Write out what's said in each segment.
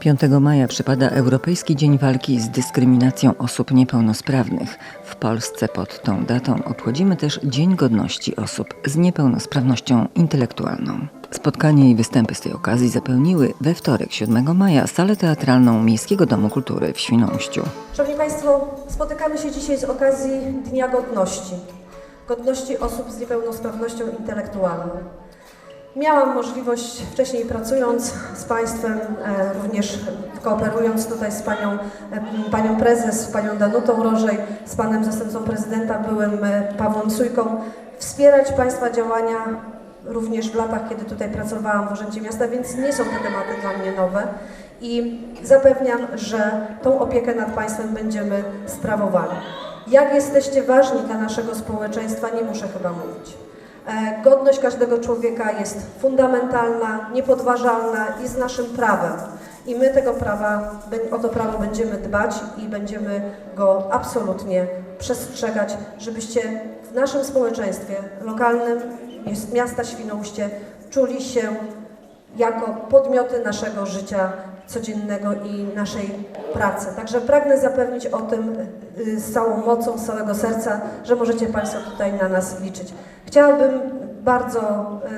Piątego 5 maja przypada Europejski Dzień Walki z Dyskryminacją Osób Niepełnosprawnych. W Polsce pod tą datą obchodzimy też Dzień Godności Osób z Niepełnosprawnością Intelektualną. Spotkanie i występy z tej okazji zapełniły we wtorek 7 maja salę teatralną Miejskiego Domu Kultury w Świnoujściu. Szanowni Państwo, spotykamy się dzisiaj z okazji Dnia Godności. Godności osób z niepełnosprawnością intelektualną. Miałam możliwość wcześniej pracując z Państwem, e, również kooperując tutaj z Panią, e, panią Prezes, Panią Danutą Rożej, z Panem Zastępcą Prezydenta, byłym e, Pawłem Cujką, wspierać Państwa działania również w latach, kiedy tutaj pracowałam w Urzędzie Miasta, więc nie są te tematy dla mnie nowe i zapewniam, że tą opiekę nad Państwem będziemy sprawowali. Jak jesteście ważni dla naszego społeczeństwa, nie muszę chyba mówić. E, Godność każdego człowieka jest fundamentalna, niepodważalna, jest naszym prawem. I my tego prawa, o to prawo będziemy dbać i będziemy go absolutnie przestrzegać, żebyście w naszym społeczeństwie lokalnym miasta Świnoujście czuli się jako podmioty naszego życia codziennego i naszej pracy. Także pragnę zapewnić o tym y, z całą mocą, z całego serca, że możecie Państwo tutaj na nas liczyć. Chciałabym bardzo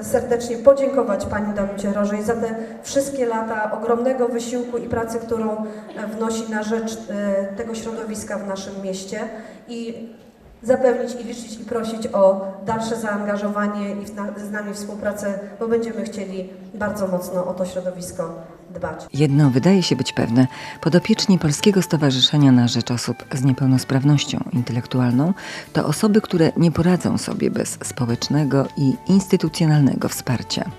y, serdecznie podziękować Pani Danucie Rożej za te wszystkie lata ogromnego wysiłku i pracy, którą e, wnosi na rzecz y, tego środowiska w naszym mieście i zapewnić i liczyć i prosić o dalsze zaangażowanie i z nami współpracę, bo będziemy chcieli bardzo mocno o to środowisko dbać. Jedno wydaje się być pewne: podopieczni Polskiego Stowarzyszenia na Rzecz Osób z Niepełnosprawnością Intelektualną to osoby, które nie poradzą sobie bez społecznego i instytucjonalnego wsparcia.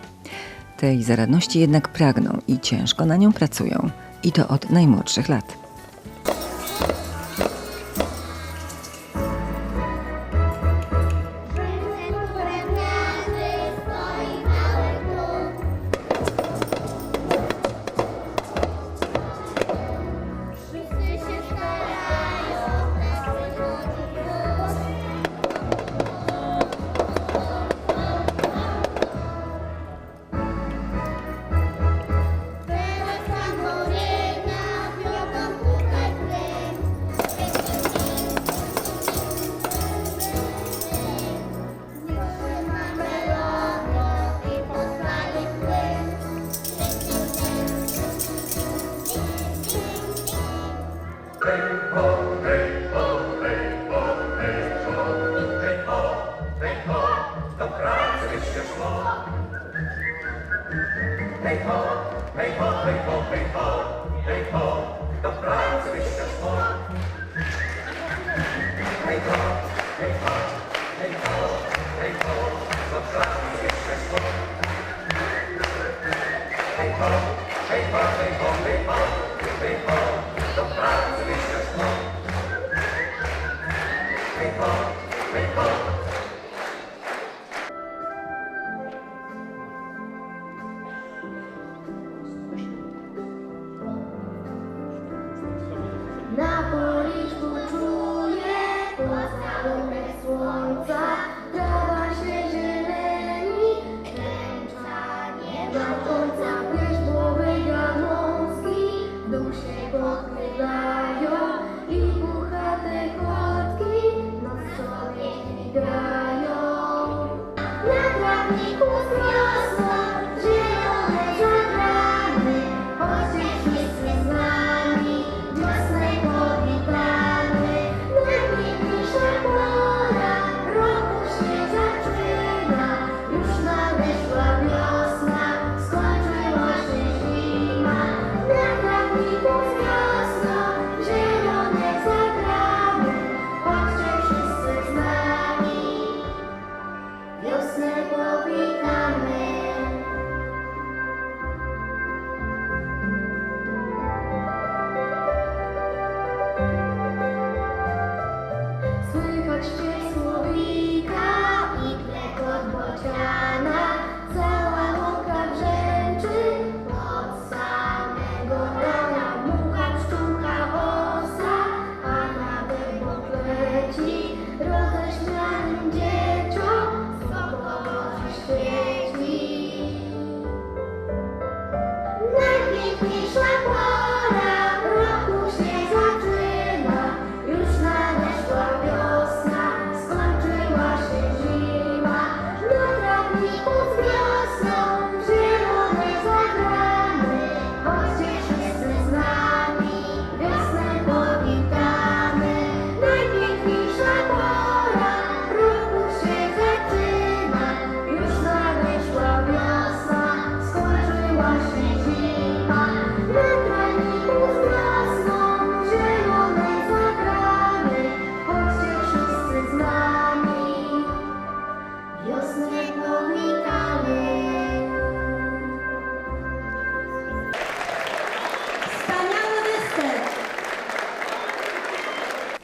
Tej zaradności jednak pragną i ciężko na nią pracują, i to od najmłodszych lat. Na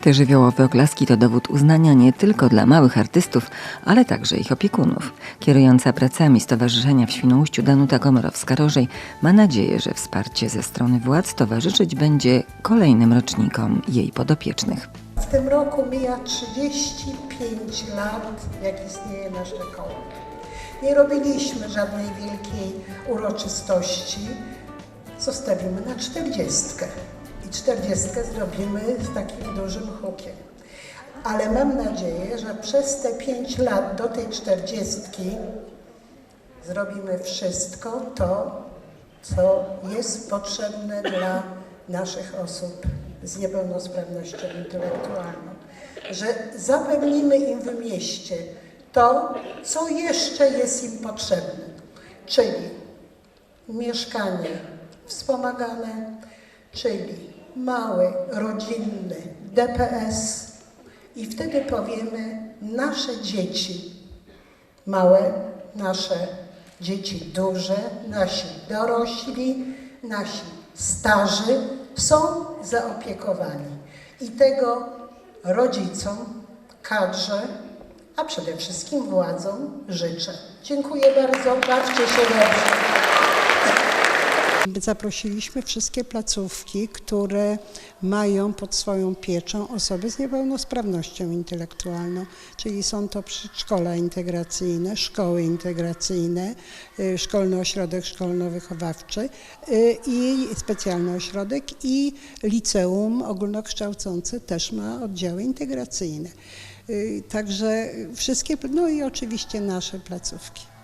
Te żywiołowe oklaski to dowód uznania nie tylko dla małych artystów, ale także ich opiekunów. Kierująca pracami Stowarzyszenia w Świnoujściu Danuta Komorowska-Rożej ma nadzieję, że wsparcie ze strony władz towarzyszyć będzie kolejnym rocznikom jej podopiecznych. W tym roku mija 35 lat, jak istnieje nasze koło. Nie robiliśmy żadnej wielkiej uroczystości. Zostawimy na 40. 40 zrobimy z takim dużym hukiem. Ale mam nadzieję, że przez te 5 lat do tej 40 zrobimy wszystko to, co jest potrzebne dla naszych osób z niepełnosprawnością intelektualną. Że zapewnimy im w mieście to, co jeszcze jest im potrzebne, czyli mieszkanie wspomagane, czyli mały, rodzinny DPS i wtedy powiemy, nasze dzieci małe, nasze dzieci duże, nasi dorośli, nasi starzy są zaopiekowani. I tego rodzicom, kadrze, a przede wszystkim władzom życzę. Dziękuję bardzo, bawcie się dobrze. Zaprosiliśmy wszystkie placówki, które mają pod swoją pieczą osoby z niepełnosprawnością intelektualną, czyli są to przedszkola integracyjne, szkoły integracyjne, y, szkolny ośrodek szkolno-wychowawczy y, i specjalny ośrodek i liceum ogólnokształcące też ma oddziały integracyjne. Y, Także wszystkie, no i oczywiście nasze placówki.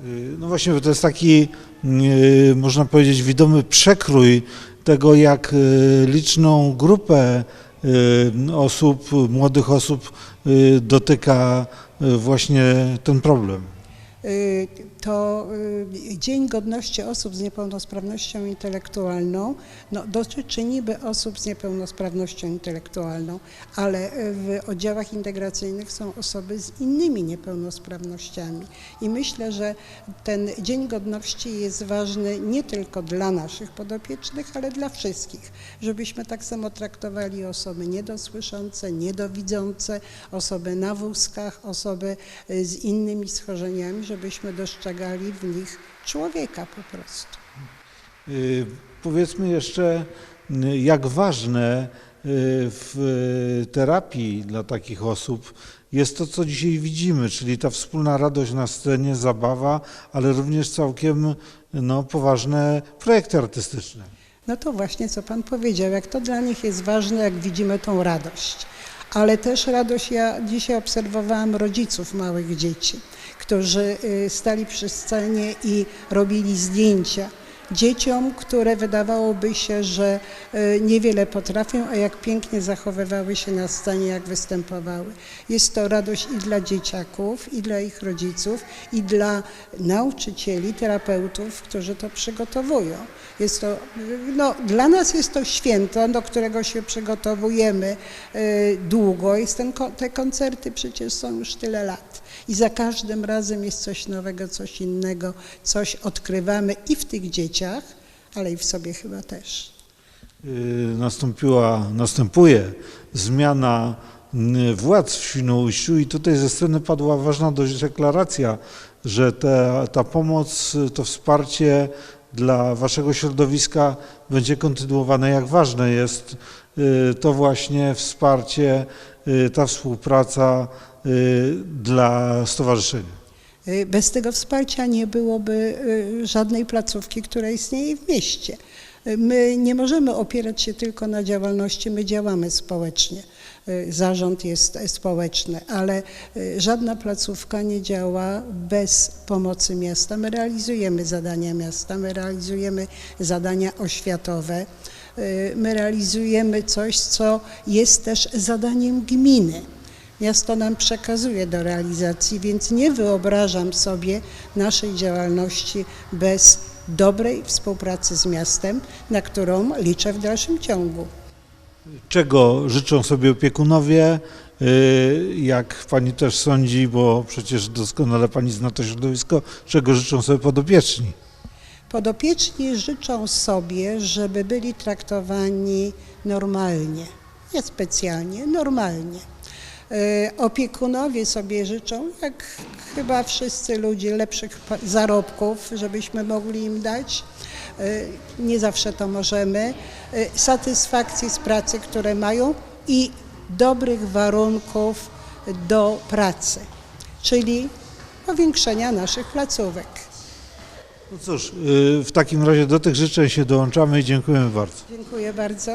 Y, No właśnie, bo to jest taki, y, można powiedzieć, widomy przekrój tego, jak y, liczną grupę osób, młodych osób dotyka właśnie ten problem. To y, Dzień Godności Osób z Niepełnosprawnością Intelektualną no, dotyczy niby osób z niepełnosprawnością intelektualną, ale w oddziałach integracyjnych są osoby z innymi niepełnosprawnościami. I myślę, że ten Dzień Godności jest ważny nie tylko dla naszych podopiecznych, ale dla wszystkich, żebyśmy tak samo traktowali osoby niedosłyszące, niedowidzące, osoby na wózkach, osoby y, z innymi schorzeniami, żebyśmy dostrzegali w nich człowieka po prostu. Y, Powiedzmy jeszcze, y, jak ważne y, w terapii dla takich osób jest to, co dzisiaj widzimy, czyli ta wspólna radość na scenie, zabawa, ale również całkiem no, poważne projekty artystyczne. No to właśnie, co Pan powiedział, jak to dla nich jest ważne, jak widzimy tą radość. Ale też radość, ja dzisiaj obserwowałam rodziców małych dzieci, którzy y, stali przy scenie i robili zdjęcia dzieciom, które wydawałoby się, że y, niewiele potrafią, a jak pięknie zachowywały się na scenie, jak występowały. Jest to radość i dla dzieciaków, i dla ich rodziców, i dla nauczycieli, terapeutów, którzy to przygotowują. Jest to, no, dla nas jest to święto, do którego się przygotowujemy y, długo. Jest ten, te koncerty przecież są już tyle lat. I za każdym razem jest coś nowego, coś innego, coś odkrywamy i w tych dzieciach, ale i w sobie chyba też. Y, nastąpiła, następuje zmiana y, władz w Świnoujściu i tutaj ze strony padła ważna dość deklaracja, że te, ta pomoc, to wsparcie dla waszego środowiska będzie kontynuowane. Jak ważne jest y, to właśnie wsparcie, ta współpraca y, dla stowarzyszenia. Y, Bez tego wsparcia nie byłoby y, żadnej placówki, która istnieje w mieście. Y, My nie możemy opierać się tylko na działalności, my działamy społecznie. Y, Zarząd jest e, społeczny, ale y, żadna placówka nie działa bez pomocy miasta. My realizujemy zadania miasta, my realizujemy zadania oświatowe, my realizujemy coś, co jest też zadaniem gminy. Miasto nam przekazuje do realizacji, więc nie wyobrażam sobie naszej działalności bez dobrej współpracy z miastem, na którą liczę w dalszym ciągu. Czego życzą sobie opiekunowie, y, jak pani też sądzi, bo przecież doskonale pani zna to środowisko, czego życzą sobie podopieczni? Podopieczni życzą sobie, żeby byli traktowani normalnie, Niespecjalnie, normalnie. E, Opiekunowie sobie życzą, jak chyba wszyscy ludzie, lepszych zarobków, żebyśmy mogli im dać. E, Nie zawsze to możemy. E, Satysfakcji z pracy, które mają i dobrych warunków do pracy, czyli powiększenia naszych placówek. No cóż, y, w takim razie do tych życzeń się dołączamy i dziękujemy bardzo. Dziękuję bardzo.